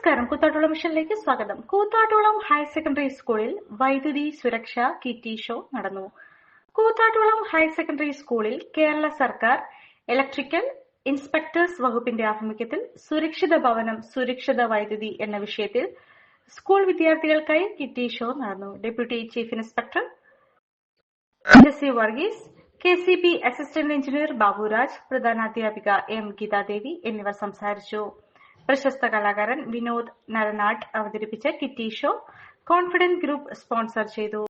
നമസ്കാരം. കൂത്താട്ടുളം മിഷനിലേക്ക് സ്വാഗതം. Koothattukulam higher secondary സ്കൂളിൽ വൈദ്യുതി സുരക്ഷ കിറ്റി ഷോ നടന്നു. കൂത്താട്ടുളം ഹയർ സെക്കൻഡറി സ്കൂളിൽ കേരള സർക്കാർ ഇലക്ട്രിക്കൽ ഇൻസ്പെക്ടേഴ്സ് വകുപ്പിന്റെ ആഭിമുഖ്യത്തിൽ സുരക്ഷിത ഭവനം സുരക്ഷിത വൈദ്യുതി എന്ന വിഷയത്തിൽ സ്കൂൾ വിദ്യാർത്ഥികൾക്കായി കിറ്റി ഷോ നടന്നു. Deputy chief inspector Jessy Varghese K C B assistant engineer Baburaj പ്രധാനാധ്യാപിക M Geethadevi എന്നിവർ സംസാരിച്ചു. പ്രശസ്ത കലാകാരൻ വിനോദ് നരനാട്ട് അവതരിപ്പിച്ച kitty show confident group sponsor ചെയ്തു.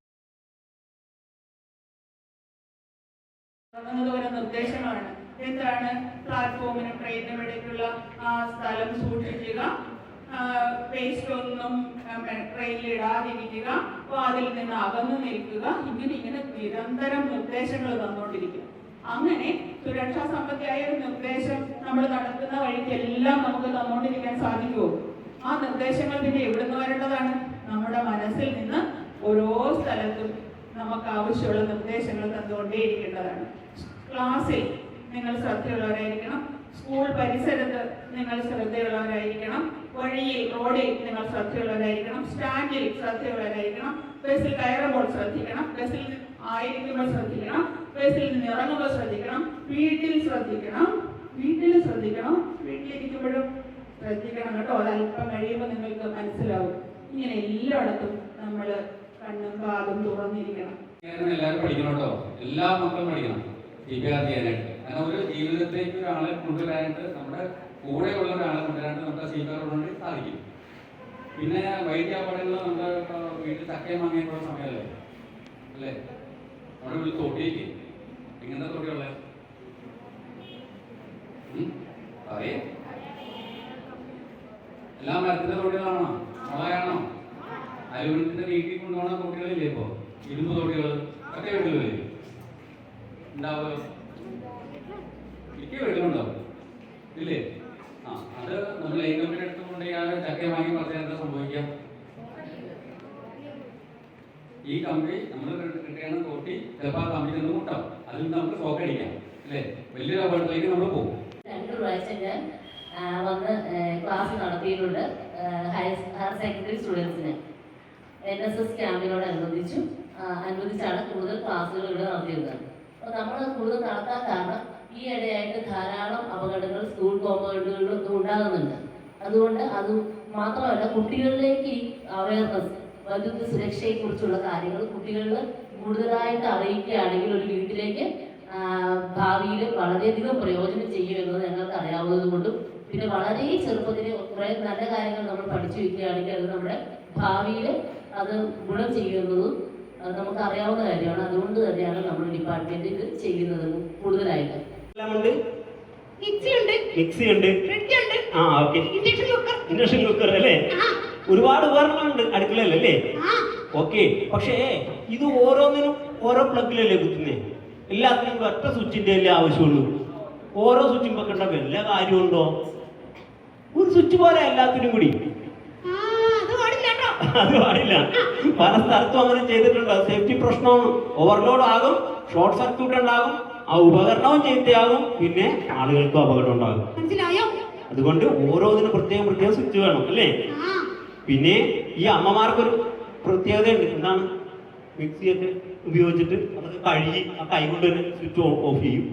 നിർദ്ദേശമാണ്. എന്താണ് പ്ലാറ്റ്ഫോമിനും ട്രെയിനിനും ഇടയ്ക്കുള്ള ആ സ്ഥലം സൂക്ഷിക്കുക വേസ്റ്റ് ഒന്നും ട്രെയിനിൽ ഇടാതിരിക്കുക വാതിൽ നിന്ന് അകന്നു നിൽക്കുക ഇങ്ങനെ ഇങ്ങനെ നിരന്തരം നിർദ്ദേശങ്ങൾ തന്നുകൊണ്ടിരിക്കും അങ്ങനെ സുരക്ഷാ സംബന്ധിയായ ഒരു നിർദ്ദേശം നമ്മൾ നടക്കുന്ന വഴിക്കെല്ലാം നമുക്ക് തന്നുകൊണ്ടിരിക്കാൻ സാധിക്കുമോ ആ നിർദ്ദേശങ്ങൾ പിന്നെ എവിടുന്ന് വരേണ്ടതാണ്? നമ്മുടെ മനസ്സിൽ നിന്ന് ഓരോ സ്ഥലത്തും നമുക്ക് ആവശ്യമുള്ള നിർദ്ദേശങ്ങൾ തന്നുകൊണ്ടേയിരിക്കേണ്ടതാണ്. ക്ലാസ്സിൽ നിങ്ങൾ ശ്രദ്ധയുള്ളവരായിരിക്കണം. സ്കൂൾ പരിസരത്ത് നിങ്ങൾ ശ്രദ്ധയുള്ളവരായിരിക്കണം. വഴിയിൽ റോഡിൽ നിങ്ങൾ ശ്രദ്ധയുള്ളവരായിരിക്കണം. സ്റ്റാൻഡിൽ ശ്രദ്ധയുള്ളവരായിരിക്കണം. ബസ്സിൽ കയറുമ്പോൾ ശ്രദ്ധിക്കണം. ബസ്സിൽ ആയിരിക്കുമ്പോൾ ശ്രദ്ധിക്കണം. ബസ്സിൽ നിന്ന് ഇറങ്ങുമ്പോൾ ശ്രദ്ധിക്കണം. വീട്ടിൽ ശ്രദ്ധിക്കണം. വീട്ടിൽ ശ്രദ്ധിക്കണം. വീട്ടിലിരിക്കുമ്പോഴും ശ്രദ്ധിക്കണം കേട്ടോ. അത് അല്പം കഴിയുമ്പോൾ നിങ്ങൾക്ക് മനസ്സിലാവും. ഇങ്ങനെ എല്ലായിടത്തും നമ്മൾ കണ്ണും കാതും തുറന്നിരിക്കണം. എല്ലാവരും പഠിക്കണം കേട്ടോ. എല്ലാ മക്കളും പഠിക്കണം. വിദ്യാർത്ഥി ചെയ്യാനായിട്ട് കാരണം ഒരു ജീവിതത്തിലേക്ക് ഒരാളെ കൊണ്ടുവരാനായിട്ട് നമ്മുടെ കൂടെയുള്ള ഒരാളെ കൊണ്ടുവരാനായിട്ട് നമുക്ക് സ്വീകാരം സാധിക്കും. പിന്നെ വൈദ്യാപടങ്ങളിൽ നമ്മുടെ വീട്ടിൽ ചക്കയും മാങ്ങയൊക്കെയുള്ള സമയമല്ലേ അല്ലേ? നമ്മുടെ വീട്ടിൽ തൊട്ടിയില്ലേ എങ്ങനത്തെ തൊട്ടിയുള്ള പറയേ എല്ലാ മരത്തിന്റെ തൊടികളാണോ മുളയാണോ അലുമിനിയത്തിന്റെ വീട്ടിൽ കൊണ്ടുപോകുന്ന തൊട്ടികളില്ലേ ഇപ്പോ? ഇരുമ്പ് തൊടികൾ ഒക്കെ വീട്ടിലില്ലേ ഉണ്ടാവുക മിക്ക വീട്ടിലുണ്ടാവും ഇല്ലേ? ആ അത് നമ്മൾ ലൈനപ്പിന്റെ അടുത്ത് കൊണ്ടുപോയി ചക്ക വാങ്ങി പറഞ്ഞാൽ എന്താ സംഭവിക്കാം ഈ കമ്പി നമ്മൾ കിട്ടുകയാണ് തൊട്ടി ചിലപ്പോൾ ആ കമ്പി നിന്ന് മുട്ടാം അതിൽ നമുക്ക് ഷോക്ക് അടിക്കാം. അല്ലേ വലിയൊരു അപകടത്തിലേക്ക് നമ്മൾ പോകും. ഞാൻ വന്ന് ക്ലാസ് നടത്തിയിട്ടുണ്ട് ഹയർ ഹയർ സെക്കൻഡറി സ്റ്റുഡൻസിന്. എൻ എസ് എസ് ക്യാമ്പിനോട് അനുബന്ധിച്ചു അനുബന്ധിച്ചാണ് കൂടുതൽ ക്ലാസ്സുകൾ ഇവിടെ നടത്തിയിരുന്നത്. അപ്പോൾ നമ്മൾ കൂടുതൽ നടത്താൻ കാരണം ഈ ഇടയായിട്ട് ധാരാളം അപകടങ്ങൾ സ്കൂൾ കോമ്പൗണ്ടുകളിലൊക്കെ ഉണ്ടാകുന്നുണ്ട്. അതുകൊണ്ട് അത് മാത്രമല്ല കുട്ടികളിലേക്ക് ഈ അവയർനെസ് വൈദ്യുതി സുരക്ഷയെക്കുറിച്ചുള്ള കാര്യങ്ങൾ കുട്ടികളിൽ കൂടുതലായിട്ട് അറിയിക്കുകയാണെങ്കിൽ ഒരു വീട്ടിലേക്ക് ഭാവിയിൽ വളരെയധികം പ്രയോജനം ചെയ്യുമെന്നത് ഞങ്ങൾക്ക് അറിയാവുന്നത് കൊണ്ടും പിന്നെ വളരെ ചെറുപ്പത്തിൽ കുറേ നല്ല കാര്യങ്ങൾ നമ്മൾ പഠിച്ചു വയ്ക്കുകയാണെങ്കിൽ അത് നമ്മുടെ ഭാവിയിൽ അത് ഗുണം ചെയ്യുന്നതും നമുക്ക് അറിയാവുന്ന കാര്യമാണ്. അതുകൊണ്ട് തന്നെയാണ് നമ്മൾ ഡിപ്പാർട്ട്മെന്റ് ഇത് ചെയ്യുന്നത് കൂടുതലായിട്ട്. എല്ലാം ഉണ്ട് മിക്സി ഉണ്ട് മിക്സി ഉണ്ട് ഫ്രിഡ്ജ് ഉണ്ട് ആ ഓക്കെ. Induction cooker. അല്ലേ? ഒരുപാട് ഉപകരണങ്ങളുണ്ട് അടുക്കളല്ലേ അല്ലേ ആ. ഓക്കെ. പക്ഷേ ഇത് ഓരോന്നിനും ഓരോ പ്ലഗിലല്ലേ കുത്തുന്നേ? എല്ലാത്തിനും കൂടെ ഒറ്റ സ്വിച്ചിന്റെ അല്ലേ ആവശ്യമുള്ളൂ. ഓരോ സ്വിച്ചും വെക്കേണ്ട വല്ല കാര്യമുണ്ടോ ഒരു സ്വിച്ച് പോലെ എല്ലാത്തിനും കൂടി. അത് പാടില്ല പല സ്ഥലത്തും അങ്ങനെ ചെയ്തിട്ടുണ്ട്. സേഫ്റ്റി പ്രശ്നമാണ്. ഓവർലോഡ് ആകും ഷോർട്ട് സർക്യൂട്ട് ഉണ്ടാകും ആ ഉപകരണവും ചീത്തയാകും പിന്നെ ആളുകൾക്കും അപകടം ഉണ്ടാകും. അതുകൊണ്ട് ഓരോന്നിനും പ്രത്യേകം പ്രത്യേകം സ്വിച്ച് വേണം അല്ലേ? പിന്നെ ഈ അമ്മമാർക്കൊരു പ്രത്യേകതയുണ്ട്. എന്താണ്? മിക്സിയൊക്കെ ഉപയോഗിച്ചിട്ട് അതൊക്കെ കഴുകി ആ കൈ കൊണ്ട് തന്നെ സ്വിച്ച് ഓഫ് ചെയ്യും.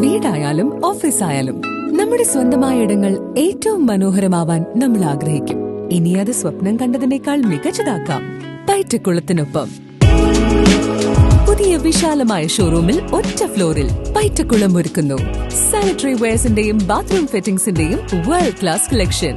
വീടായാലും ഓഫീസായാലും നമ്മുടെ സ്വന്തമായ ഇടങ്ങൾ ഏറ്റവും മനോഹരമാവാൻ നമ്മൾ ആഗ്രഹിക്കും. ഇനി അത് സ്വപ്നം കണ്ടതിനേക്കാൾ മികച്ചതാക്കാം. പൈറ്റക്കുളത്തിനൊപ്പം. പുതിയ വിശാലമായ ഷോറൂമിൽ ഒറ്റ ഫ്ലോറിൽ പൈറ്റക്കുളം ഒരുക്കുന്നു. സാനിറ്ററി വെയർസിന്റെയും ബാത്റൂം ഫിറ്റിംഗ്സിന്റെയും വേൾഡ് ക്ലാസ് കളക്ഷൻ